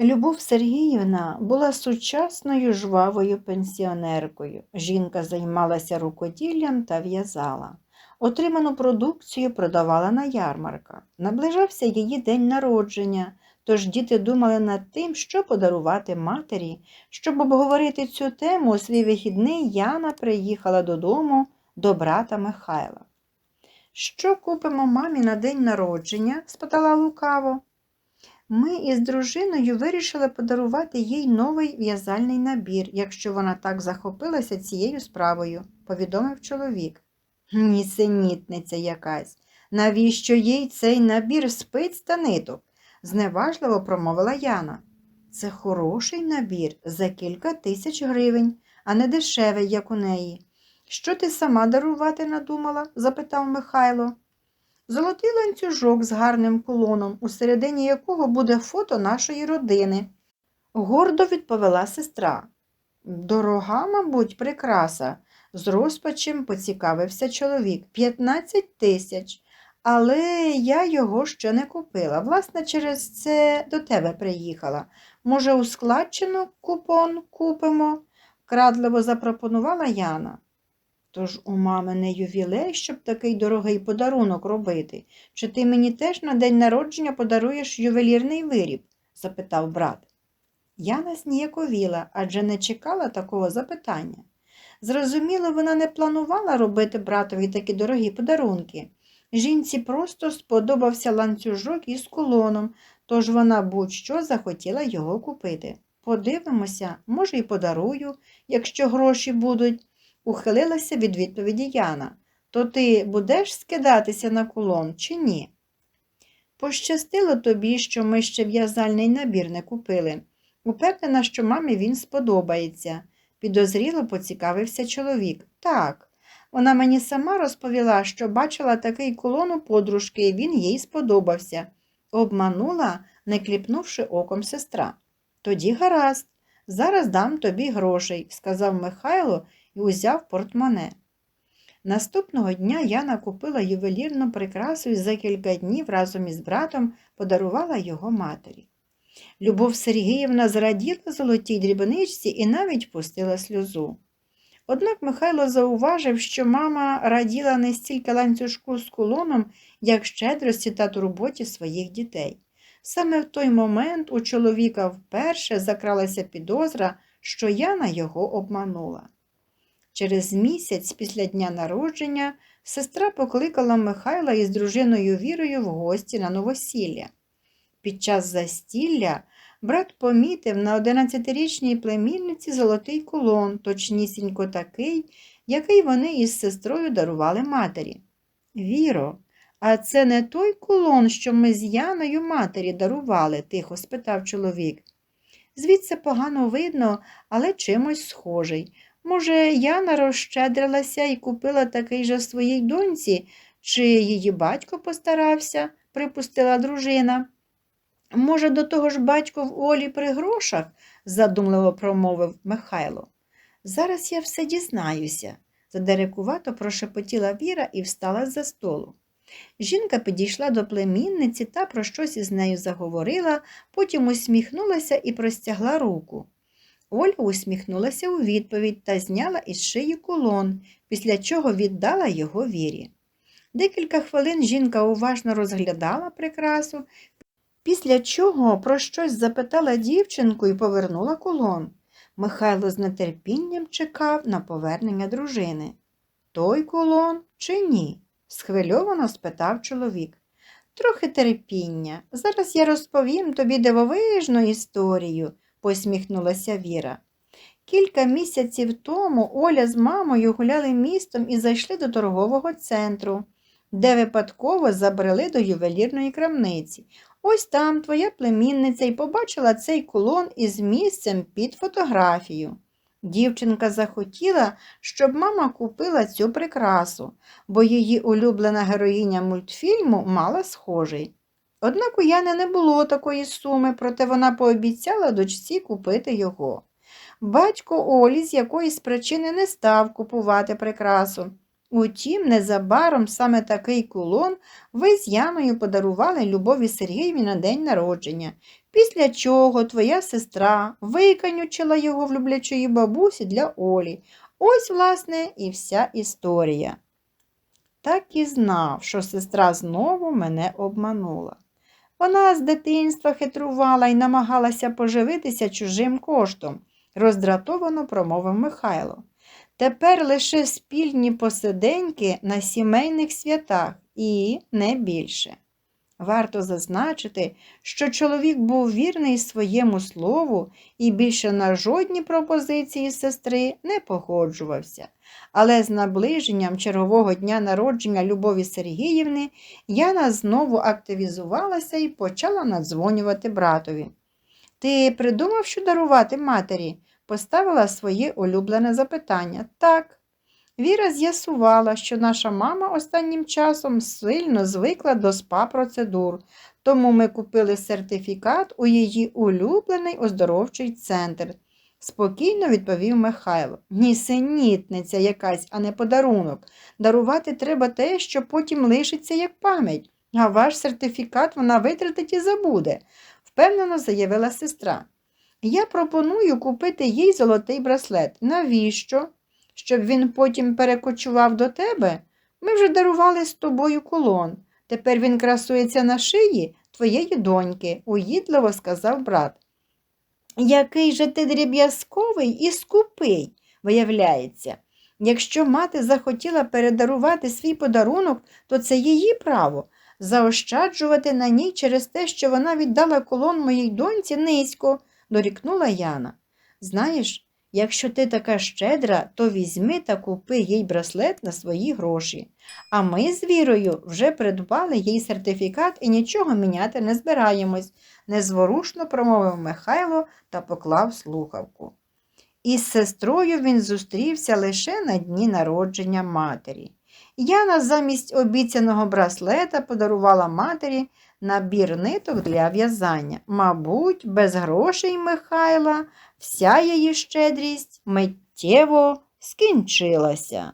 Любов Сергіївна була сучасною жвавою пенсіонеркою. Жінка займалася рукоділлям та в'язала. Отриману продукцію продавала на ярмарках. Наближався її день народження, тож діти думали над тим, що подарувати матері. Щоб обговорити цю тему, у свій вихідний Яна приїхала додому до брата Михайла. Що купимо мамі на день народження? спитала лукаво. Ми із дружиною вирішили подарувати їй новий в'язальний набір, якщо вона так захопилася цією справою, повідомив чоловік. Нісенітниця якась. Навіщо їй цей набір спиць та ниток? зневажливо промовила Яна. Це хороший набір за кілька тисяч гривень, а не дешевий, як у неї. Що ти сама дарувати надумала? запитав Михайло. Золотий ланцюжок з гарним кулоном, у середині якого буде фото нашої родини. Гордо відповіла сестра. Дорога, мабуть, прикраса, з розпачем поцікавився чоловік. П'ятнадцять тисяч. Але я його ще не купила. Власне, через це до тебе приїхала. Може, у складчину купон купимо? вкрадливо запропонувала Яна. Тож у мами не ювілей, щоб такий дорогий подарунок робити. Чи ти мені теж на день народження подаруєш ювелірний виріб? запитав брат. Яна зніяковіла, адже не чекала такого запитання. Зрозуміло, вона не планувала робити братові такі дорогі подарунки. Жінці просто сподобався ланцюжок із колоном, тож вона будь-що захотіла його купити. Подивимося, може, й подарую, якщо гроші будуть ухилилася від відповіді Яна. То ти будеш скидатися на кулон чи ні? Пощастило тобі, що ми ще в'язальний набір не купили. Упевнена, що мамі він сподобається, підозріло поцікавився чоловік. Так, вона мені сама розповіла, що бачила такий кулон у подружки, і він їй сподобався. Обманула, не кліпнувши оком сестра. Тоді гаразд, зараз дам тобі грошей, сказав Михайло і узяв портмоне. Наступного дня Яна купила ювелірну прикрасу і за кілька днів разом із братом подарувала його матері. Любов Сергіївна зраділа золотій дрібничці і навіть пустила сльозу. Однак Михайло зауважив, що мама раділа не стільки ланцюжку з кулоном, як щедрості та турботі своїх дітей. Саме в той момент у чоловіка вперше закралася підозра, що Яна його обманула. Через місяць після дня народження сестра покликала Михайла із дружиною Вірою в гості на новосілля. Під час застілля брат помітив на 11-річній племінниці золотий кулон, точнісінько такий, який вони із сестрою дарували матері. Віро, а це не той кулон, що ми з Яною матері дарували? тихо спитав чоловік. Звідси погано видно, але чимось схожий. Може, Яна розщедрилася і купила такий же своїй доньці, чи її батько постарався, припустила дружина. Може, до того ж батько в Олі при грошах, задумливо промовив Михайло. Зараз я все дізнаюся, задерекувато прошепотіла Віра і встала з-за столу. Жінка підійшла до племінниці та про щось із нею заговорила, потім усміхнулася і простягла руку. Оля усміхнулася у відповідь та зняла із шиї кулон, після чого віддала його вірі. Декілька хвилин жінка уважно розглядала прикрасу, після чого про щось запитала дівчинку і повернула кулон. Михайло з нетерпінням чекав на повернення дружини. Той кулон чи ні? схвильовано спитав чоловік. Трохи терпіння. Зараз я розповім тобі дивовижну історію посміхнулася Віра. Кілька місяців тому Оля з мамою гуляли містом і зайшли до торгового центру, де випадково забрели до ювелірної крамниці. Ось там твоя племінниця й побачила цей кулон із місцем під фотографію. Дівчинка захотіла, щоб мама купила цю прикрасу, бо її улюблена героїня мультфільму мала схожий. Однак у Яни не було такої суми, проте вона пообіцяла дочці купити його. Батько Олі з якоїсь причини не став купувати прикрасу. Утім, незабаром саме такий кулон ви з Яною подарували Любові Сергіївні на день народження. Після чого твоя сестра виканючила його в люблячої бабусі для Олі. Ось, власне, і вся історія. Так і знав, що сестра знову мене обманула. Вона з дитинства хитрувала і намагалася поживитися чужим коштом, роздратовано промовив Михайло. Тепер лише спільні посиденьки на сімейних святах і не більше. Варто зазначити, що чоловік був вірний своєму слову і більше на жодні пропозиції сестри не погоджувався. Але з наближенням чергового дня народження Любові Сергіївни Яна знову активізувалася і почала надзвонювати братові. Ти придумав, що дарувати матері? поставила своє улюблене запитання. Так. Віра з'ясувала, що наша мама останнім часом сильно звикла до спа-процедур, тому ми купили сертифікат у її улюблений оздоровчий центр. Спокійно відповів Михайло. Нісенітниця якась, а не подарунок. Дарувати треба те, що потім лишиться як пам'ять, а ваш сертифікат вона витратить і забуде, впевнено заявила сестра. Я пропоную купити їй золотий браслет. Навіщо? Щоб він потім перекочував до тебе? Ми вже дарували з тобою кулон. Тепер він красується на шиї твоєї доньки, уїдливо сказав брат. Який же ти дріб'язковий і скупий, виявляється. Якщо мати захотіла передарувати свій подарунок, то це її право. Заощаджувати на ній через те, що вона віддала колон моїй доньці низько, дорікнула Яна. Знаєш, якщо ти така щедра, то візьми та купи їй браслет на свої гроші. А ми з Вірою вже придбали їй сертифікат і нічого міняти не збираємось, незворушно промовив Михайло та поклав слухавку. Із сестрою він зустрівся лише на дні народження матері. Яна замість обіцяного браслета подарувала матері набір ниток для в'язання. Мабуть, без грошей Михайла вся її щедрість миттєво скінчилася.